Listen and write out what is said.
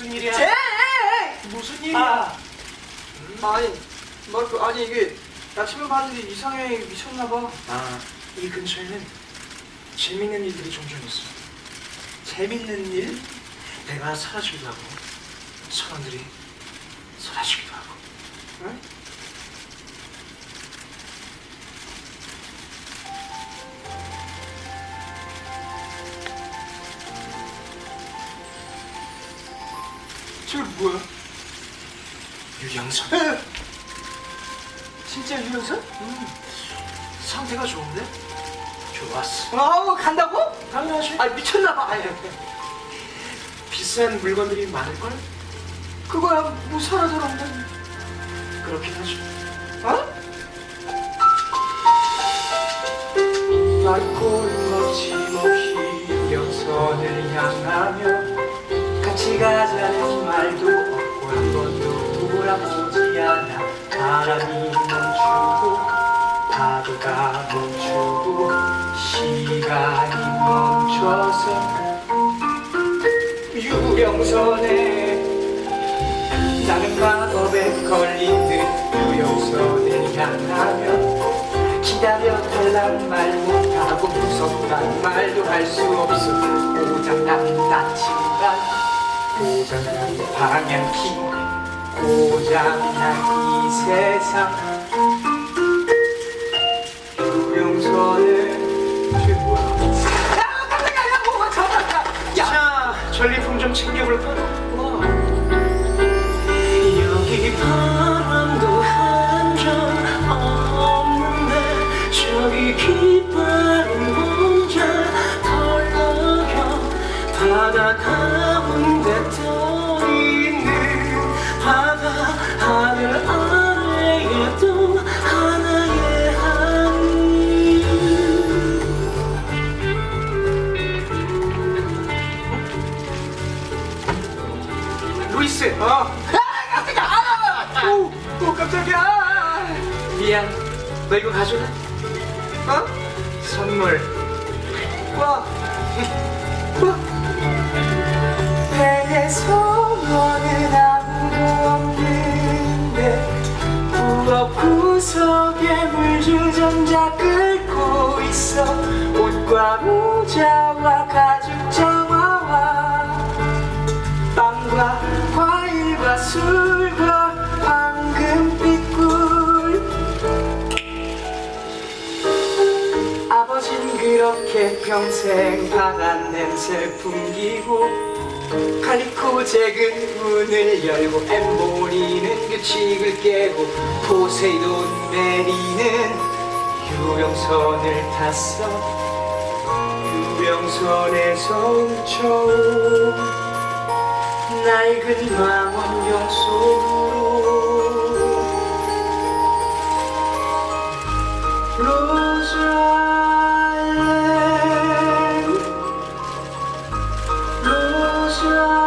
무슨 일이야? 제! 무슨 일이야? 아, 아니, 마르코, 아니 이게 아침에 봤는데 이상해 미쳤나 봐. 아, 이 근처에는 재밌는 일들이 종종 있어. 재밌는 일? 내가 사라지기도 하고, 사람들이 사라지기도 하고. 저게 뭐야? 유영선. 진짜 유영선? 음, 상태가 좋은데? 좋았어. 아우 간다고? 당연하지. 아 미쳤나봐. 아니, 비싼 물건들이 많을걸? 그거야 뭐 살아 돌아온다니. 그렇긴 하지. 어? 맑 돌아보지 않아. 바람이 멈추고 파도가 멈추고 시간이 멈춰서. 유영선에 나는 마법에 걸린 듯 유영선을 향하며 기다려 달란 말 못하고 무섭단 말도 할 수 없어. 고장난 나침반 고장난 방향키 고장난 이 세상. 저게 뭐야. 야 깜짝이야. 뭐가 야. 자, 전리품 좀 챙겨볼까? 와. 여기 바람도 한 점 없는데 저기 깃발은 혼자 덜렁여 바다 가 루이스 어. 아 깜짝이야 아! 오, 오 깜짝이야 미안 너 이거 가져가 어? 선물 와. 와. 배에 소원은 아무도 없는데 부엌 구석에 물주전자 끓고 있어 옷과 모자와 가죽 그렇게 평생 바다 냄새 풍기고 칼리코 제근 문을 열고 엠보리는 규칙을 깨고 포세이돈 메리는 유령선을 탔어. 유령선에서 훔쳐온 낡은 망원경 속으로 로즈아 로